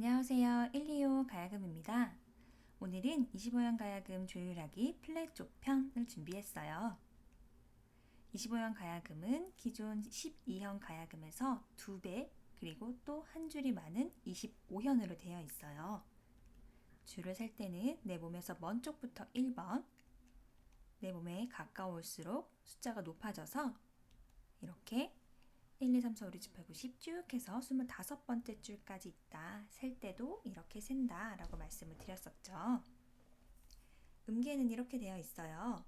안녕하세요. 125 가야금입니다. 오늘은 25형 가야금 조율하기 플랫 쪽 편을 준비했어요. 25형 가야금은 기존 12형 가야금에서 2배 그리고 또 한 줄이 많은 25현으로 되어 있어요. 줄을 셀 때는 내 몸에서 먼 쪽부터 1번 내 몸에 가까울수록 숫자가 높아져서 이렇게 1, 2, 3, 4, 5, 6, 7, 8, 9, 10쭉 해서 25번째 줄까지 있다. 셀 때도 이렇게 센다. 라고 말씀을 드렸었죠. 음계는 이렇게 되어 있어요.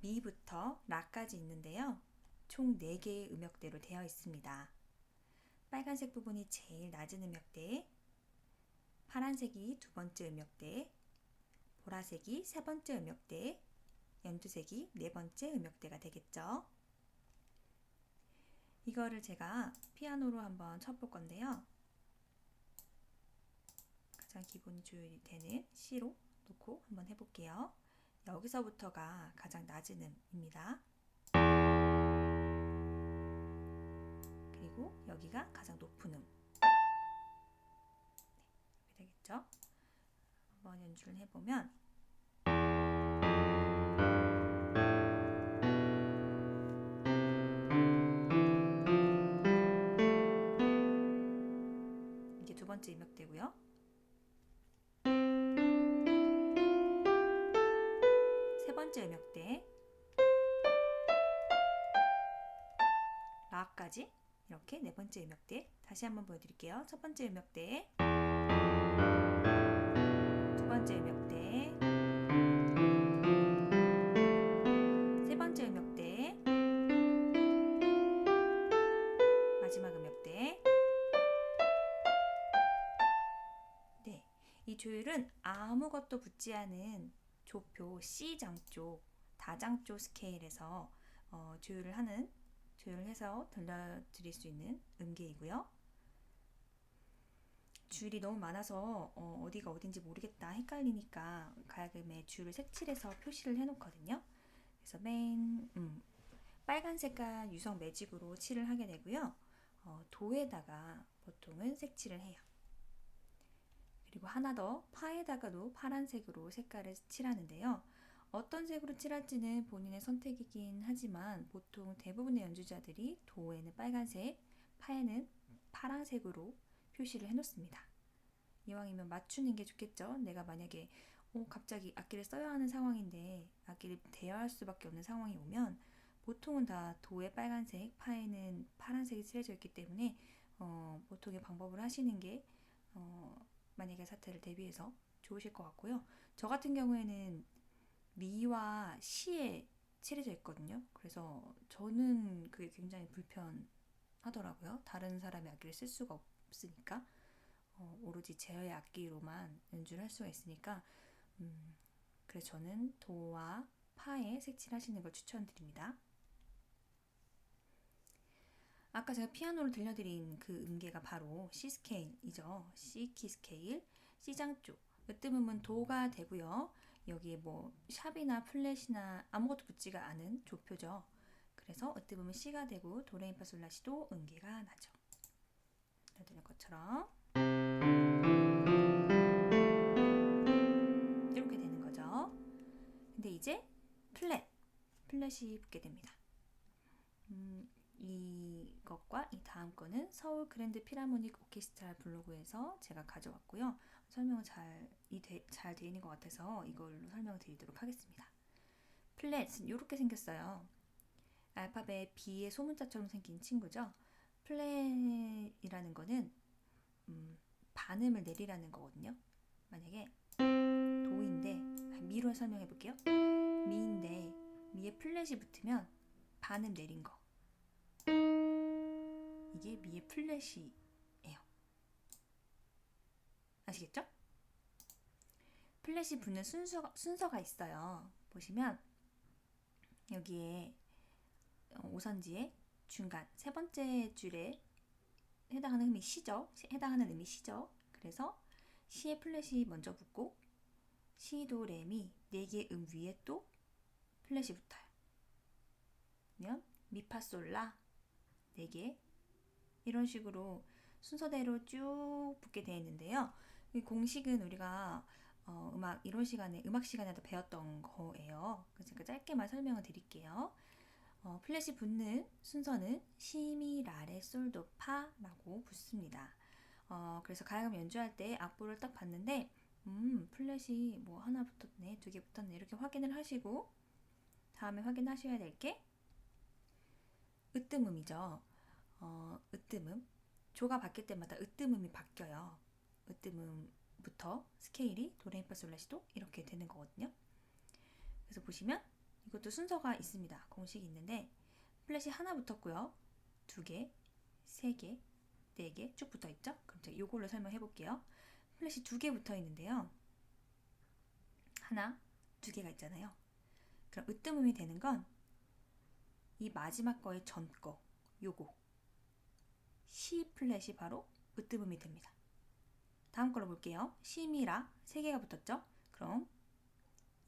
미부터 라까지 있는데요. 총 4개의 음역대로 되어 있습니다. 빨간색 부분이 제일 낮은 음역대, 파란색이 두 번째 음역대, 보라색이 세 번째 음역대, 연두색이 네 번째 음역대가 되겠죠. 이거를 제가 피아노로 한번 쳐볼 건데요. 가장 기본이 조율이 되는 C로 놓고 한번 해볼게요. 여기서부터가 가장 낮은 음입니다. 그리고 여기가 가장 높은 음. 네, 되겠죠? 한번 연주를 해보면 번째 음역대고요. 세 번째 음역대 라까지 이렇게 네 번째 음역대 다시 한번 보여드릴게요. 첫 번째 음역대 두 번째 음역 이 조율은 아무것도 붙지 않은 조표 C 장조, 다장조 스케일에서 어, 조율을 하는 조율을 해서 들려드릴 수 있는 음계이고요. 줄이 너무 많아서 어, 디가 어딘지 모르겠다 헷갈리니까 가야금에 줄을 색칠해서 표시를 해놓거든요. 그래서 맨 음, 빨간 색깔 유성 매직으로 칠을 하게 되고요. 어, 도에다가 보통은 색칠을 해요. 그리고 하나 더 파에다가도 파란색으로 색깔을 칠하는데요. 어떤 색으로 칠할지는 본인의 선택이긴 하지만 보통 대부분의 연주자들이 도에는 빨간색, 파에는 파란색으로 표시를 해놓습니다. 이왕이면 맞추는 게 좋겠죠. 내가 만약에 어, 갑자기 악기를 써야 하는 상황인데 악기를 대여할 수밖에 없는 상황이 오면 보통은 다 도에 빨간색, 파에는 파란색이 칠해져 있기 때문에 어, 보통의 방법을 하시는 게 어, 만약에 사태를 대비해서 좋으실 것 같고요. 저 같은 경우에는 미와 시에 칠해져 있거든요. 그래서 저는 그게 굉장히 불편하더라고요. 다른 사람의 악기를 쓸 수가 없으니까 어, 오로지 제어의 악기로만 연주를 할 수가 있으니까 음, 그래서 저는 도와 파에 색칠하시는 걸 추천드립니다. 아까 제가 피아노를 들려드린 그 음계가 바로 C 스케일이죠. C 키 스케일, C 장조. 으뜸음은 도가 되고요. 여기에 뭐 샵이나 플랫이나 아무것도 붙지가 않은 조표죠. 그래서 으뜸음은 C가 되고 도레미파솔라시도 음계가 나죠. 들려드린 것처럼 이렇게 되는 거죠. 근데 이제 플랫, 플랫이 붙게 됩니다. 음, 이것과 이 다음 거는 서울 그랜드 피라모닉 오케스트라 블로그에서 제가 가져왔고요. 설명은 잘, 잘 되어 있는 것 같아서 이걸로 설명을 드리도록 하겠습니다. 플랫은 이렇게 생겼어요. 알파벳 B의 소문자처럼 생긴 친구죠. 플랫이라는 거는 음, 반음을 내리라는 거거든요. 만약에 도인데 미로 설명해 볼게요. 미인데 미에 플랫이 붙으면 반음 내린 거. 이게 미의 플랫이에요. 아시겠죠? 플랫이 붙는 순서, 순서가 있어요. 보시면 여기에 어, 오선지의 중간 세 번째 줄에 해당하는 음이 시죠. 해당하는 음이 시죠. 그래서 시의 플랫이 먼저 붙고 시도 레미 네 개의 음 위에 또 플랫이 붙어요. 그러면 미파솔라 4개 이런 식으로 순서대로 쭉 붙게 되어 있는데요. 이 공식은 우리가 어, 음악 이론 시간에 음악 시간에도 배웠던 거예요. 그래서 짧게만 설명을 드릴게요. 어, 플랫이 붙는 순서는 시미 라레 솔도 파라고 붙습니다. 어, 그래서 가야금 연주할 때 악보를 딱 봤는데 음 플랫이 뭐 하나 붙었네 두 개 붙었네 이렇게 확인을 하시고 다음에 확인하셔야 될 게 으뜸음이죠. 어, 으뜸음 조가 바뀔 때마다 으뜸음이 바뀌어요. 으뜸음부터 스케일이 도레미파솔라시도 이렇게 되는 거거든요. 그래서 보시면 이것도 순서가 있습니다. 공식이 있는데 플랫이 하나 붙었고요. 두 개, 세 개, 네 개 쭉 붙어 있죠? 그럼 제가 이걸로 설명해 볼게요. 플랫이 두 개 붙어 있는데요. 하나, 두 개가 있잖아요. 그럼 으뜸음이 되는 건 이 마지막 거의 전 거, 요거. C 플랫이 바로 으뜸음이 됩니다. 다음 걸로 볼게요. 시미라 세 개가 붙었죠? 그럼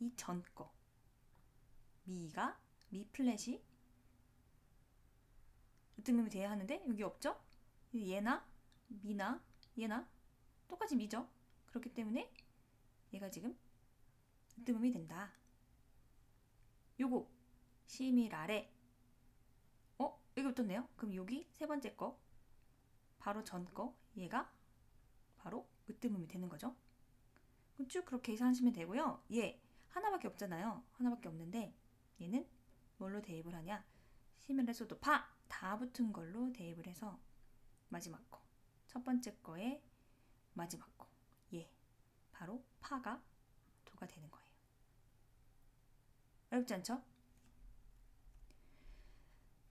이 전 거, 미가 미 플랫이 으뜸음이 돼야 하는데 여기 없죠? 얘나 미나 얘나 똑같이 미죠? 그렇기 때문에 얘가 지금 으뜸음이 된다. 요거 시미라레 어? 여기 붙었네요. 그럼 여기 세 번째 거 바로 전 거 얘가 바로 으뜸음이 되는 거죠. 그럼 쭉 그렇게 계산하시면 되고요. 얘 하나밖에 없잖아요. 하나밖에 없는데 얘는 뭘로 대입을 하냐? 시밀레소도 파! 다 붙은 걸로 대입을 해서 마지막 거. 첫 번째 거에 마지막 거. 얘. 바로 파가 도가 되는 거예요. 어렵지 않죠?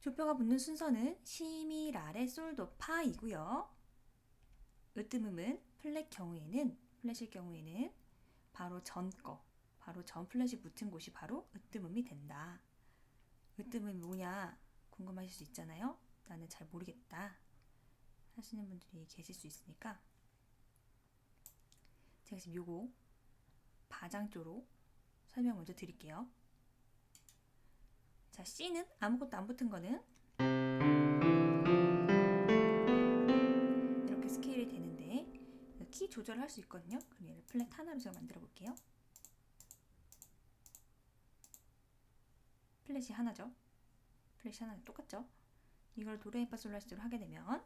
조표가 붙는 순서는 시미, 라레, 솔도, 파이고요. 으뜸음은 플랫 경우에는 플랫일 경우에는 바로 전 거, 바로 전 플랫이 붙은 곳이 바로 으뜸음이 된다. 으뜸음이 뭐냐 궁금하실 수 있잖아요. 나는 잘 모르겠다 하시는 분들이 계실 수 있으니까 제가 지금 요거 바장조로 설명 먼저 드릴게요. 자, C는 아무것도 안 붙은 거는 이렇게 스케일이 되는데 키 조절을 할수 있거든요. 그럼 얘를 플랫 하나로 제가 만들어 볼게요. 플랫이 하나죠. 플랫이 하나 똑같죠. 이걸 도레미파솔라시도로 하게 되면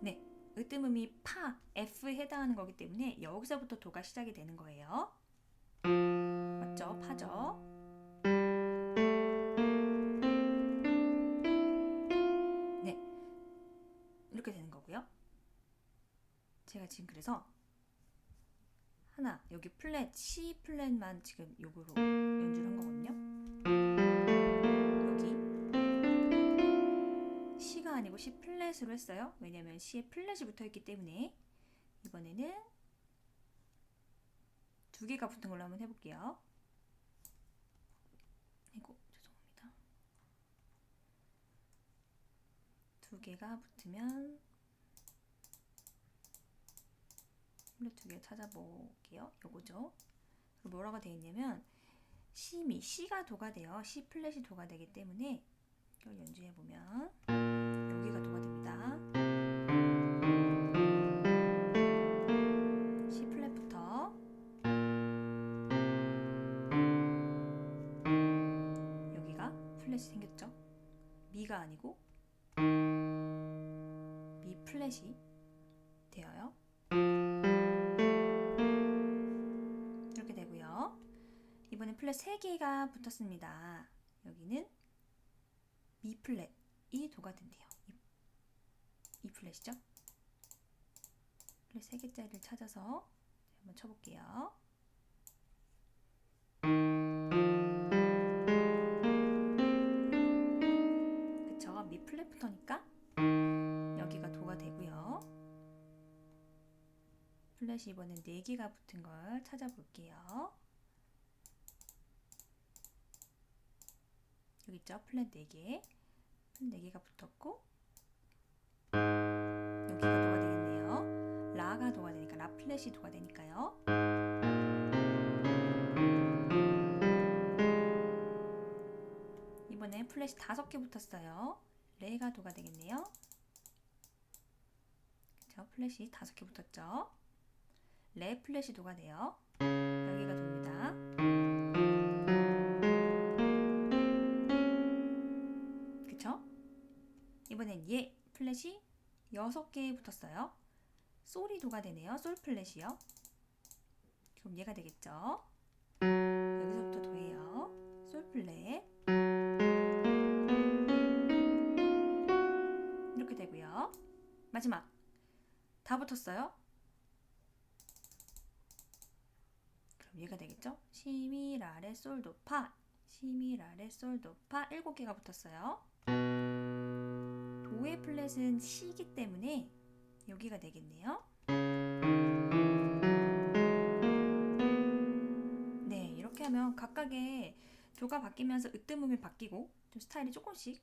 네, 으뜸음이 파 F에 해당하는 거기 때문에 여기서부터 도가 시작이 되는 거예요. 맞죠? 파죠. 네, 이렇게 되는 거고요. 제가 지금 그래서 하나 여기 플랫 C 플랫만 지금 요거로 연주를 한 거거든요. 여기 C가 아니고 C 플랫으로 했어요. 왜냐면 C에 플랫이 붙어 있기 때문에 이번에는 두 개가 붙은 걸로 한번 해볼게요. 아이고 죄송합니다. 두 개가 붙으면 플랫 두개 찾아볼게요. 요거죠. 뭐라고 되어 있냐면 C미 C가 도가 돼요. C 플랫이 도가 되기 때문에 이걸 연주해 보면 여기가 도가 됩니다. 미 플랫이 되어요. 이렇게 되고요. 이번에 플랫 3개가 붙었습니다. 여기는 미 플랫이 도가 된대요. 이, 이 플랫이죠. 플랫 3개짜리를 찾아서 한번 쳐볼게요. 플랫이 이번엔 4개가 붙은 걸 찾아볼게요. 여기 있죠? 플랫 4개. 플랫 4개가 붙었고 여기가 도가 되겠네요. 라가 도가 되니까 라 플랫이 도가 되니까요. 이번에 플랫이 5개 붙었어요. 레가 도가 되겠네요. 플랫이 다섯 개 붙었죠. 레 플랫이 도가 돼요. 여기가 돕니다. 그쵸? 이번엔 얘 플랫이 여섯 개 붙었어요. 솔이 도가 되네요. 솔 플랫이요. 그럼 얘가 되겠죠? 여기서부터 도예요. 솔 플랫. 이렇게 되고요. 마지막 다 붙었어요. 얘가 되겠죠? 시미라레 솔 도파 시미라레 솔 도파 일곱 개가 붙었어요. 도의 플랫은 시기 때문에 여기가 되겠네요. 네, 이렇게 하면 각각의 도가 바뀌면서 으뜸음이 바뀌고 좀 스타일이 조금씩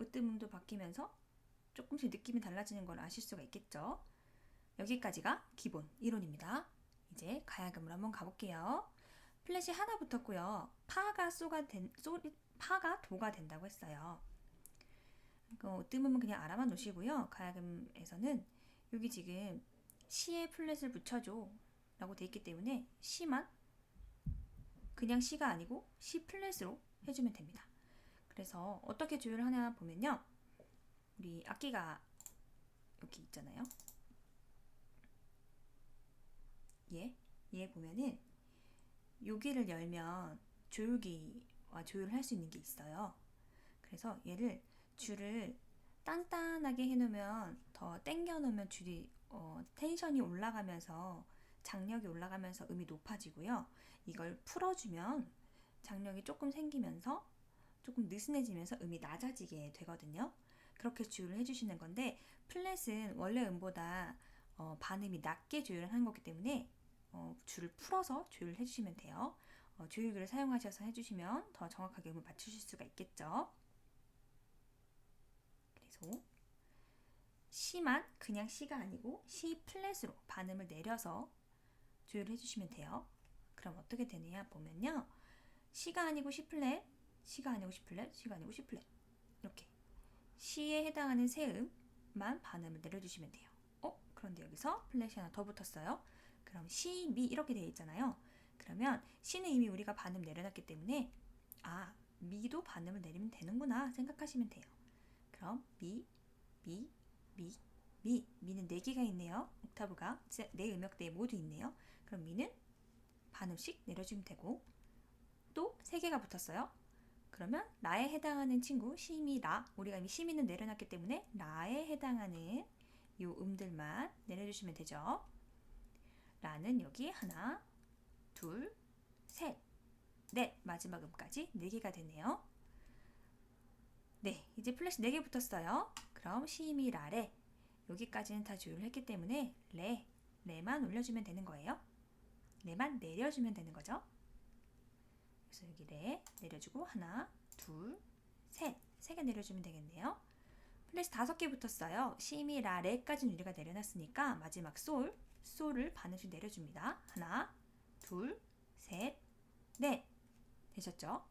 으뜸음도 바뀌면서 조금씩 느낌이 달라지는 걸 아실 수가 있겠죠. 여기까지가 기본 이론입니다. 이제 가야금으로 한번 가볼게요. 플랫이 하나 붙었고요. 파가 소가 된 소, 파가 도가 된다고 했어요. 그 뜸음은 그냥 알아만 놓으시고요. 가야금에서는 여기 지금 시에 플랫을 붙여줘 라고 돼 있기 때문에 시만 그냥 시가 아니고 시 플랫으로 해주면 됩니다. 그래서 어떻게 조율을 하냐 보면요. 우리 악기가 여기 있잖아요. 얘, 얘 보면은 여기를 열면 조율기와 조율을 할 수 있는 게 있어요. 그래서 얘를 줄을 단단하게 해놓으면 더 당겨 놓으면 줄이 어, 텐션이 올라가면서 장력이 올라가면서 음이 높아지고요. 이걸 풀어주면 장력이 조금 생기면서 조금 느슨해지면서 음이 낮아지게 되거든요. 그렇게 조율을 해주시는 건데 플랫은 원래 음보다 어, 반음이 낮게 조율을 하는 거기 때문에 어, 줄을 풀어서 조율을 해주시면 돼요. 어, 조율기를 사용하셔서 해주시면 더 정확하게 음을 맞추실 수가 있겠죠. 그래서 C만 그냥 C가 아니고 C 플랫으로 반음을 내려서 조율을 해주시면 돼요. 그럼 어떻게 되느냐 보면요. C가 아니고 C 플랫, C가 아니고 C 플랫, C가 아니고 C 플랫 이렇게 C에 해당하는 세 음만 반음을 내려주시면 돼요. 어? 그런데 여기서 플랫이 하나 더 붙었어요. 그럼 시, 미 이렇게 되어 있잖아요. 그러면 시는 이미 우리가 반음 내려놨기 때문에 아, 미도 반음을 내리면 되는구나 생각하시면 돼요. 그럼 미, 미, 미, 미. 미는 네 개가 있네요. 옥타브가 네 음역대에 모두 있네요. 그럼 미는 반음씩 내려주면 되고 또 세 개가 붙었어요. 그러면 라에 해당하는 친구 시미 라 우리가 이미 시미는 내려놨기 때문에 라에 해당하는 요 음들만 내려주시면 되죠. 라는 여기 하나, 둘, 셋, 넷 마지막 음까지 네 개가 되네요. 네, 이제 플래시 4개 붙었어요. 그럼 시미 라레 여기까지는 다 조율을 했기 때문에 레, 레만 올려주면 되는 거예요. 레만 내려주면 되는 거죠. 그래서 여기 레 내려주고 하나, 둘, 셋, 세 개 내려주면 되겠네요. 플래시 다섯 개 붙었어요. 시미 라 레까지는 우리가 내려놨으니까 마지막 솔, 솔을 반음씩 내려줍니다. 하나, 둘, 셋, 넷 되셨죠?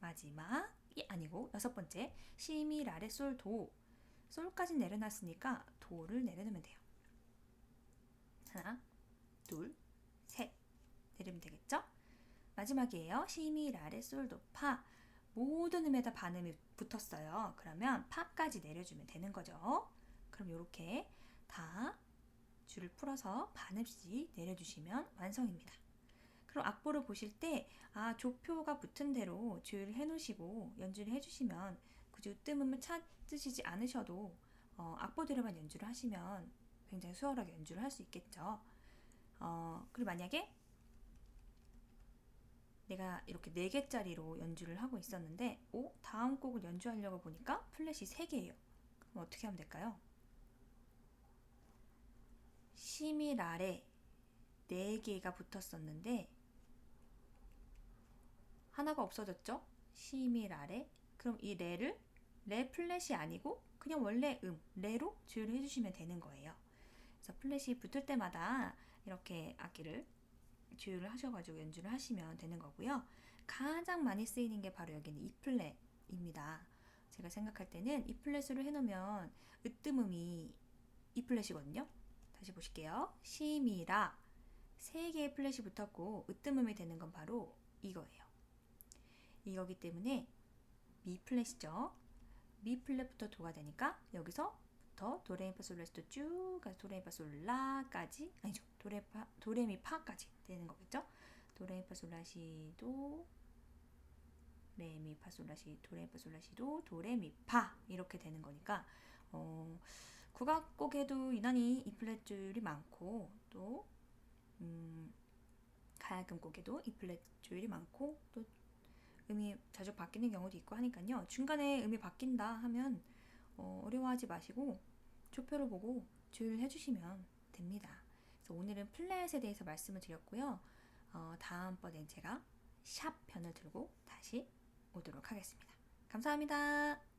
마지막이 아니고 여섯 번째 시미 라레 솔 도 솔까지 내려놨으니까 도를 내려놓으면 돼요. 하나, 둘, 셋 내리면 되겠죠? 마지막이에요. 시미 라레 솔 도 파 모든 음에다 반음이 붙었어요. 그러면 파까지 내려주면 되는 거죠. 그럼 이렇게 다 줄을 풀어서 반음씩 내려주시면 완성입니다. 그럼 악보를 보실 때, 아, 조표가 붙은 대로 조율을 해 놓으시고 연주를 해주시면 굳이 으뜸음을 찾으시지 않으셔도 어, 악보대로만 연주를 하시면 굉장히 수월하게 연주를 할 수 있겠죠. 어, 그리고 만약에 내가 이렇게 4개짜리로 연주를 하고 있었는데, 오, 다음 곡을 연주하려고 보니까 플랫이 3개예요. 그럼 어떻게 하면 될까요? 시미라레 4개가 붙었었는데 하나가 없어졌죠? 시미라레 그럼 이 레를 레 플랫이 아니고 그냥 원래 음 레로 조율을 해주시면 되는 거예요. 그래서 플랫이 붙을 때마다 이렇게 악기를 조율을 하셔가지고 연주를 하시면 되는 거고요. 가장 많이 쓰이는 게 바로 여기는 E 플랫입니다. 제가 생각할 때는 이 플랫으로 해놓으면 으뜸음이 이 플랫이거든요. 다시 보실게요. 시미라 세 개의 플랫이 붙었고 으뜸음이 되는 건 바로 이거예요. 이거기 때문에 미 플랫이죠. 미 플랫부터 도가 되니까 여기서 부터 도레미파솔라시도 쭉 가서 도레미파솔라까지 아니죠. 도레파 도레미파까지 되는 거겠죠. 도레미파솔라시도 레미파솔라시 도레미파솔라시도 도레미파 이렇게 되는 거니까 어, 국악곡에도 유난히 이 플랫 줄이 많고 또 음, 가야금 곡에도 이 플랫 줄이 많고 또 음이 자주 바뀌는 경우도 있고 하니까요. 중간에 음이 바뀐다 하면 어, 어려워하지 마시고 조표를 보고 주의를 해주시면 됩니다. 그래서 오늘은 플랫에 대해서 말씀을 드렸고요. 어, 다음번엔 제가 샵 편을 들고 다시 오도록 하겠습니다. 감사합니다.